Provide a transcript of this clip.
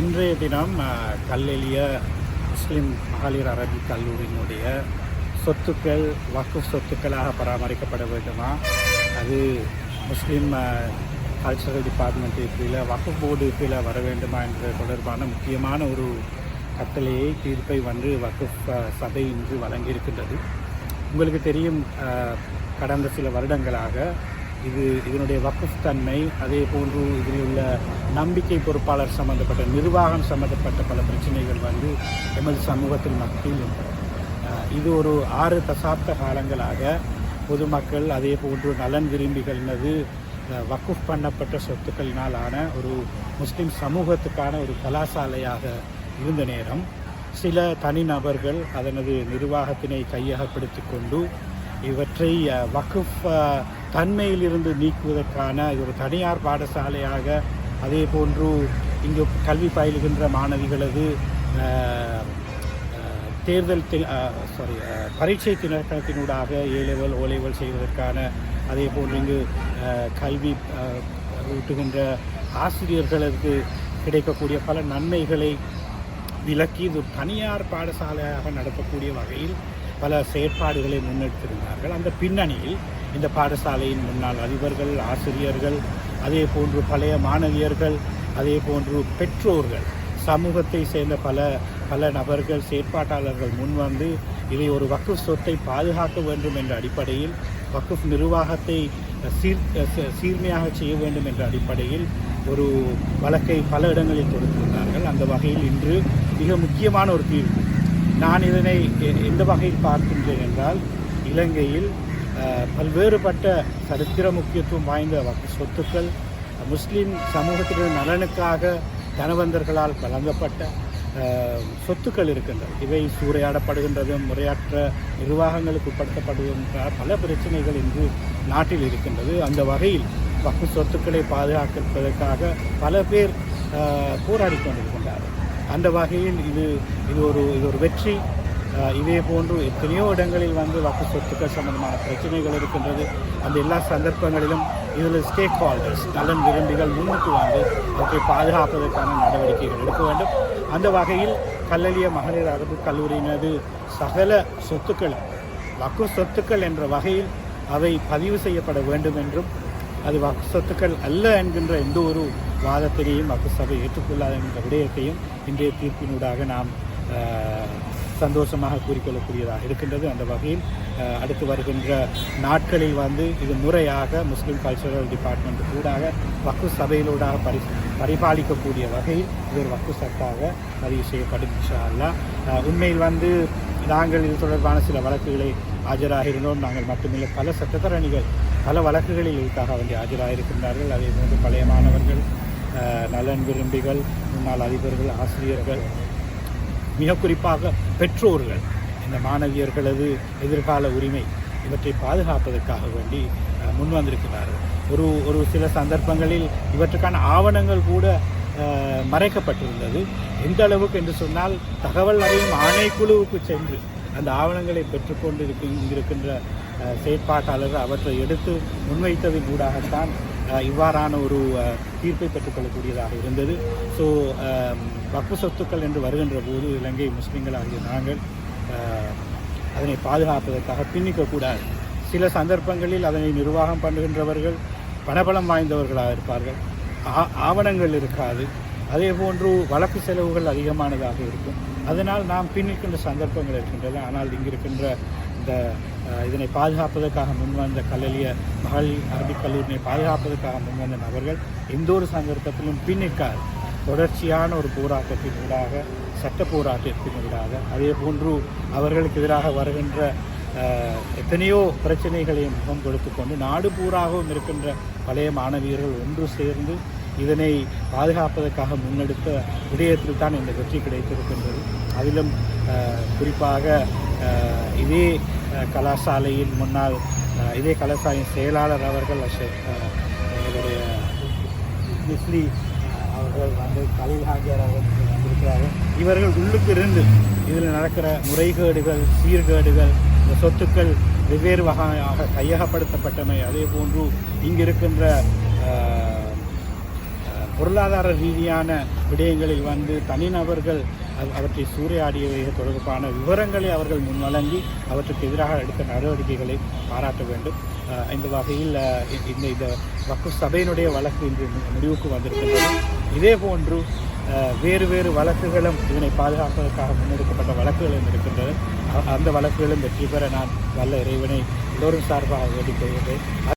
இன்றைய தினம் கல்லெளிய முஸ்லீம் மகளிர் அரபி கல்லூரியினுடைய சொத்துக்கள் வக்கு சொத்துக்களாக பராமரிக்கப்பட வேண்டுமா? அது முஸ்லீம் கல்ச்சரல் டிபார்ட்மெண்ட் கீழே வக்கு போர்டு கீழே வர வேண்டுமா என்ற தொடர்பான முக்கியமான ஒரு கட்டளையை தீர்ப்பை வந்து வக்கு சபை இன்று வழங்கியிருக்கின்றது. உங்களுக்கு தெரியும் கடந்த சில வருடங்களாக இது இதனுடைய வக்குஃப் தன்மை அதே போன்று இதில் உள்ள நம்பிக்கை பொறுப்பாளர் சம்பந்தப்பட்ட நிர்வாகம் சம்பந்தப்பட்ட பல பிரச்சனைகள் வந்து எமது சமூகத்தில் மத்தியில் இது ஒரு ஆறு தசாப்த காலங்களாக பொதுமக்கள் அதே போன்று நலன் விரும்பிகள்னது வக்குஃப் பண்ணப்பட்ட சொத்துக்களினாலான ஒரு முஸ்லீம் சமூகத்துக்கான ஒரு கலாசாலையாக இருந்த நேரம் சில தனிநபர்கள் அதனது நிர்வாகத்தினை கையகப்படுத்தி கொண்டு இவற்றை வக்குஃப் தன்மையிலிருந்து நீக்குவதற்கான ஒரு தனியார் பாடசாலையாக அதே போன்று இங்கு கல்வி பயிலுகின்ற மாணவிகளது தேர்தல் சாரி பரீட்சை திணைக்களத்தினூடாக ஏ லெவல் ஓ லெவல் செய்வதற்கான அதே போன்று இங்கு கல்வி ஊட்டுகின்ற ஆசிரியர்களுக்கு கிடைக்கக்கூடிய பல நன்மைகளை விலக்கி இது தனியார் பாடசாலையாக நடத்தக்கூடிய வகையில் பல செயற்பாடுகளை முன்னெடுத்திருந்தார்கள். அந்த பின்னணியில் இந்த பாடசாலையின் முன்னாள் அதிபர்கள் ஆசிரியர்கள் அதே போன்று பழைய மாணவியர்கள் அதே போன்று பெற்றோர்கள் சமூகத்தை சேர்ந்த பல பல நபர்கள் செயற்பாட்டாளர்கள் முன்வந்து இதை ஒரு வக்குஃப் சொத்தை பாதுகாக்க வேண்டும் என்ற அடிப்படையில் வக்குஃப் நிர்வாகத்தை சீர் சீர்மையாக செய்ய வேண்டும் என்ற அடிப்படையில் ஒரு வழக்கை பல இடங்களில் தொடுத்திருந்தார்கள். அந்த வகையில் இன்று மிக முக்கியமான ஒரு தீர்வு. நான் இதனை எ- எந்த வகையில் பார்க்கின்றேன் என்றால் இலங்கையில் பல்வேறுபட்ட சரித்திர முக்கியத்துவம் வாய்ந்த வக்கு சொத்துக்கள் முஸ்லீம் சமூகத்தினர் நலனுக்காக தனவந்தர்களால் வழங்கப்பட்ட சொத்துக்கள் இருக்கின்றன. இவை சூறையாடப்படுகின்றதும் முறையற்ற நிர்வாகங்களுக்கு உட்படுத்தப்படுவதும் பல பிரச்சனைகள் இன்று நாட்டில் இருக்கின்றது. அந்த வகையில் வக்கு சொத்துக்களை பாதுகாப்பதற்காக பல பேர் போராடி கொண்டிருக்கின்றார்கள். அந்த வகையில் இது இது ஒரு இது ஒரு வெற்றி. இதே போன்று எத்தனையோ இடங்களில் வந்து வக்கு சொத்துக்கள் சம்பந்தமான பிரச்சனைகள் இருக்கின்றது. அந்த எல்லா சந்தர்ப்பங்களிலும் இதில் ஸ்டேக் ஹோல்டர்ஸ் நலன் விரும்பிகள் முன்னுக்கு வந்து அவற்றை பாதுகாப்பதற்கான நடவடிக்கைகள் எடுக்க வேண்டும். அந்த வகையில் கல்லலிய மகளிர் அரபு கல்லூரியினது சகல சொத்துக்கள் வக்கு சொத்துக்கள் என்ற வகையில் அவை பதிவு செய்யப்பட வேண்டும் என்றும் அது வக்கு சொத்துக்கள் அல்ல என்கின்ற எந்த ஒரு வாதத்தினையும் வக்கு சபை ஏற்றுக்கொள்ளாத என்ற விடயத்தையும் இன்றைய தீர்ப்பினூடாக நாம் சந்தோஷமாக கூறிக்கொள்ளக்கூடியதாக இருக்கின்றது. அந்த வகையில் அடுத்து வருகின்ற நாட்களில் வந்து இது முறையாக முஸ்லீம் கல்ச்சரல் டிபார்ட்மெண்ட் கூடாக வக்கு சபையிலூடாக பரி பரிபாலிக்கக்கூடிய வகையில் இது ஒரு வக்கு சட்டாக பதிவு செய்யப்படும் இன்ஷா உண்மையில் வந்து நாங்கள் இது தொடர்பான சில வழக்குகளை ஆஜராகியிருந்தோம் நாங்கள் மட்டுமில்லை பல சட்டத்தரணிகள் பல வழக்குகளில் இதுக்காக வந்து ஆஜராகிருக்கின்றார்கள் அதே போன்று பழைய மாணவர்கள் நலன் விரும்பிகள் முன்னாள் அதிபர்கள் ஆசிரியர்கள் மிக குறிப்பாக பெற்றோர்கள் இந்த மாணவியர்களது எதிர்கால உரிமை இவற்றை பாதுகாப்பதற்காக வேண்டி முன் வந்திருக்கிறார்கள் ஒரு ஒரு சில சந்தர்ப்பங்களில் இவற்றுக்கான ஆவணங்கள் கூட மறைக்கப்பட்டிருந்தது. எந்த அளவுக்கு என்று சொன்னால் தகவல் அறியும் ஆணைக்குழுவுக்கு சென்று அந்த ஆவணங்களை பெற்றுக்கொண்டு இருக்கின்ற செயற்பாட்டாளர் செயற்பாட்டாளர்கள் அவற்றை எடுத்து முன்வைத்ததின் ஊடாகத்தான் இவ்வாறான ஒரு தீர்ப்பை பெற்றுக்கொள்ளக்கூடியதாக இருந்தது. ஸோ வக்கு சொத்துக்கள் என்று வருகின்ற போது இலங்கை முஸ்லீம்களாகிய நாங்கள் அதனை பாதுகாப்பதற்காக பின்னிக்கக்கூடாது சில சந்தர்ப்பங்களில் அதனை நிர்வாகம் பண்ணுகின்றவர்கள் பணபலம் வாய்ந்தவர்களாக இருப்பார்கள். ஆ- ஆவணங்கள் இருக்காது. அதே போன்று வழக்கு செலவுகள் அதிகமானதாக இருக்கும். அதனால் நாம் பின்னிக்கின்ற சந்தர்ப்பங்கள் இருக்கின்றன. ஆனால் இங்கு இருக்கின்ற இந்த இதனை பாதுகாப்பதற்காக முன்வந்த கல்லலிய மகளிர் அரபிக் கல்லூரியை பாதுகாப்பதற்காக முன்வந்த நபர்கள் எந்த ஒரு சந்தர்ப்பத்திலும் பின்னிக்காது தொடர்ச்சியான ஒரு போராட்டத்தின் ஊடாக சட்ட போராட்டத்தின் ஊடாக அதே போன்று அவர்களுக்கு எதிராக வருகின்ற எத்தனையோ பிரச்சனைகளையும் முகம் கொடுத்து கொண்டு நாடு பூராகவும் இருக்கின்ற பழைய மாணவியர்கள் ஒன்று சேர்ந்து இதனை பாதுகாப்பதற்காக முன்னெடுத்த விடயத்தில் தான் இந்த வெற்றி கிடைத்திருக்கின்றது. அதிலும் குறிப்பாக இதே கலாசாலையின் முன்னாள் இதே கலாசாலையின் செயலாளர் அவர்கள் அஷ- எங்களுடைய மிஸ்லி அவர்கள் வந்து கலில் ஹாஜர் அவர்கள் வந்திருக்கிறார்கள். இவர்கள் உள்ளுக்கு இருந்து இதில் நடக்கிற முறைகேடுகள் சீர்கேடுகள் இந்த சொத்துக்கள் வெவ்வேறு வகையாக கையகப்படுத்தப்பட்டமை அதே போன்று இங்கு இருக்கின்ற பொருளாதார ரீதியான விடயங்களில் வந்து தனிநபர்கள் அவற்றை சூறையாடியவை தொடர்பான விவரங்களை அவர்கள் முன்வழங்கி அவற்றுக்கு எதிராக எடுத்த நடவடிக்கைகளை பாராட்ட வேண்டும். இந்த வகையில் இந்த இந்த வக்கு சபையினுடைய வழக்கு இன்று முடிவுக்கு வந்திருக்கின்றது. இதே போன்று வேறு வேறு வழக்குகளும் இதனை பாதுகாப்பதற்காக முன்னெடுக்கப்பட்ட வழக்குகளும் இருக்கின்றது. அந்த வழக்குகளும் வெற்றி பெற நான் வல்ல இறைவனை எல்லோரும் சார்பாக வேண்டிக் கொள்கிறேன்